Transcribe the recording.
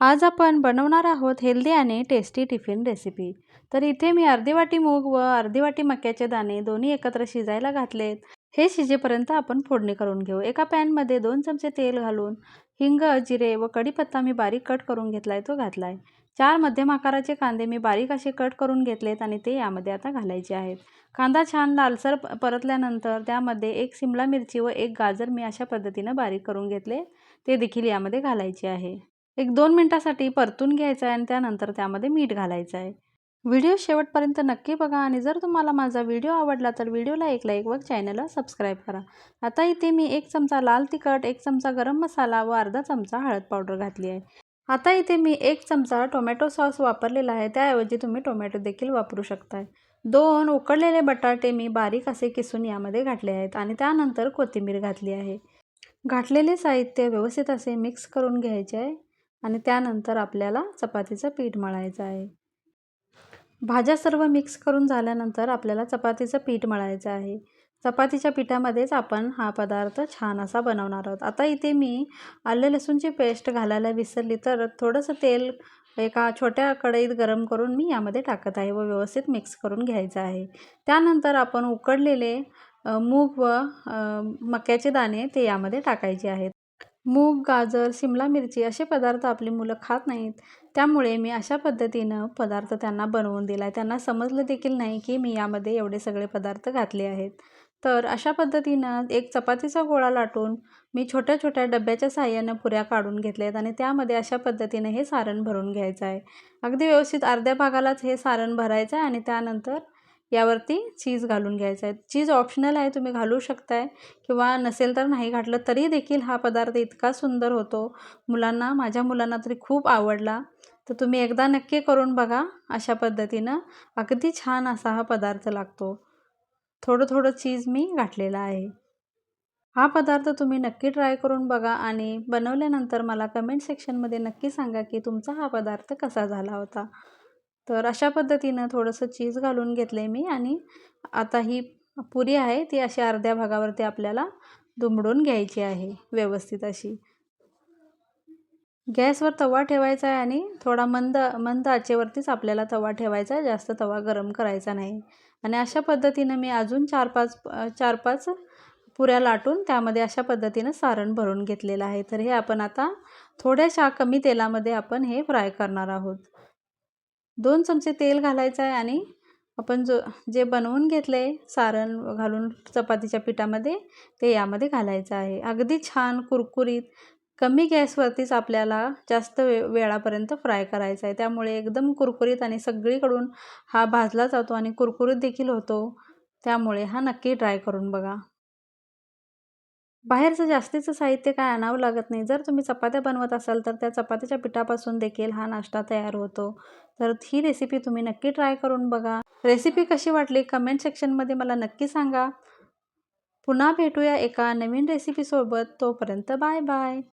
आज आपण बनवणार आहोत हेल्दी आणि टेस्टी टिफिन रेसिपी. तर इथे मी अर्धी वाटी मूग व अर्धी वाटी मक्याचे दाणे दोन्ही एकत्र शिजायला घातलेत. हे शिजेपर्यंत आपण फोडणी करून घेऊ. एका पॅनमध्ये दोन चमचे तेल घालून हिंग जिरे व कढीपत्ता मी बारीक कट करून घेतलाय तो घातलाय. चार मध्यम आकाराचे कांदे मी बारीक असे कट करून घेतलेत आणि ते यामध्ये आता घालायचे आहेत. कांदा छान लालसर परतल्यानंतर त्यामध्ये एक सिमला मिरची व एक गाजर मी अशा पद्धतीनं बारीक करून घेतले. ते देखील यामध्ये घालायचे आहे. एक दोन मिनटासाठी परतून घ्यायचं आहे आणि त्यानंतर त्यामध्ये मीठ घालायचं आहे. व्हिडिओ शेवटपर्यंत नक्की बघा आणि जर तुम्हाला माझा व्हिडिओ आवडला तर व्हिडिओला एक लाईक व चॅनलला सबस्क्राईब करा. आता इथे मी एक चमचा लाल तिखट एक चमचा गरम मसाला व अर्धा चमचा हळद पावडर घातली आहे. आता इथे मी एक चमचा टोमॅटो सॉस वापरलेला आहे. त्याऐवजी तुम्ही टोमॅटो देखील वापरू शकताय. दोन उकडलेले बटाटे मी बारीक असे किसून यामध्ये घातले आहेत आणि त्यानंतर कोथिंबीर घातली आहे. घातलेले साहित्य व्यवस्थित असे मिक्स करून घ्यायचे आहे. आणि त्यानंतर आपल्याला चपातीचं पीठ मळायचं आहे. भाज्या सर्व मिक्स करून झाल्यानंतर आपल्याला चपातीचं पीठ मळायचं आहे. चपातीच्या पिठामध्येच आपण हा पदार्थ छान असा बनवणार आहोत. आता इथे मी आले लसूणची पेस्ट घालायला विसरली तर थोडंसं तेल एका छोट्या कढईत गरम करून मी यामध्ये टाकत आहे व व्यवस्थित मिक्स करून घ्यायचं आहे. त्यानंतर आपण उकडलेले मूग व मक्याचे दाणे ते यामध्ये टाकायचे आहेत. मूग गाजर शिमला मिरची असे पदार्थ आपली मुलं खात नाहीत. त्यामुळे मी अशा पद्धतीनं पदार्थ त्यांना बनवून दिला आहे त्यांना समजलं देखील नाही की मी यामध्ये एवढे सगळे पदार्थ घातले आहेत. तर अशा पद्धतीनं एक चपातीचा गोळा लाटून मी छोट्या छोट्या डब्याच्या साह्यानं पुऱ्या काढून घेतल्या आहेत आणि त्यामध्ये अशा पद्धतीनं हे सारण भरून घ्यायचं आहे. अगदी व्यवस्थित अर्ध्या भागालाच हे सारण भरायचं आहे आणि त्यानंतर यावरती चीज घालून घ्यायचं आहे. चीज ऑप्शनल आहे तुम्ही घालू शकताय. किंवा नसेल तर नाही घातलं तरी देखील हा पदार्थ इतका सुंदर होतो. मुलांना माझ्या मुलांना तरी खूप आवडला. तर तुम्ही एकदा नक्की करून बघा अशा पद्धतीनं अगदी छान असा हा पदार्थ लागतो. थोडं थोडं चीज मी घातलेला आहे. हा पदार्थ तुम्ही नक्की ट्राय करून बघा आणि बनवल्यानंतर मला कमेंट सेक्शनमध्ये नक्की सांगा की तुमचा हा पदार्थ कसा झाला होता. तर अशा पद्धतीनं थोडंसं चीज घालून घेतलं आहे मी आणि आता ही पुरी आहे ती अशी अर्ध्या भागावरती आपल्याला दुमडून घ्यायची आहे व्यवस्थित अशी. गॅसवर तवा ठेवायचा आहे आणि थोडा मंद मंद आचेवरतीच आपल्याला तवा ठेवायचा आहे जास्त तवा गरम करायचा नाही. आणि अशा पद्धतीनं मी अजून चार पाच चार पाच पुऱ्या लाटून त्यामध्ये अशा पद्धतीनं सारण भरून घेतलेलं आहे. तर हे आपण आता थोड्याशा कमी तेलामध्ये आपण हे फ्राय करणार आहोत. दोन चमचे तेल घालायचं आहे आणि आपण जो जे बनवून घेतलं आहे सारण घालून चपातीच्या पिठामध्ये ते यामध्ये घालायचं आहे. अगदी छान कुरकुरीत कमी गॅसवरतीच आपल्याला जास्त वे वेळापर्यंत फ्राय करायचं आहे. त्यामुळे एकदम कुरकुरीत आणि सगळीकडून हा भाजला जातो आणि कुरकुरीत देखील होतो. त्यामुळे हा नक्की ट्राय करून बघा. बाहेरचं जास्तीचं साहित्य काय आणावं लागत नाही. जर तुम्ही चपात्या बनवत असाल तर त्या चपात्याच्या पिठापासून देखील हा नाश्ता तयार होतो. तर ही रेसिपी तुम्ही नक्की ट्राय करून बघा. रेसिपी कशी वाटली कमेंट सेक्शनमध्ये मला नक्की सांगा. पुन्हा भेटूया एका नवीन रेसिपीसोबत तोपर्यंत बाय बाय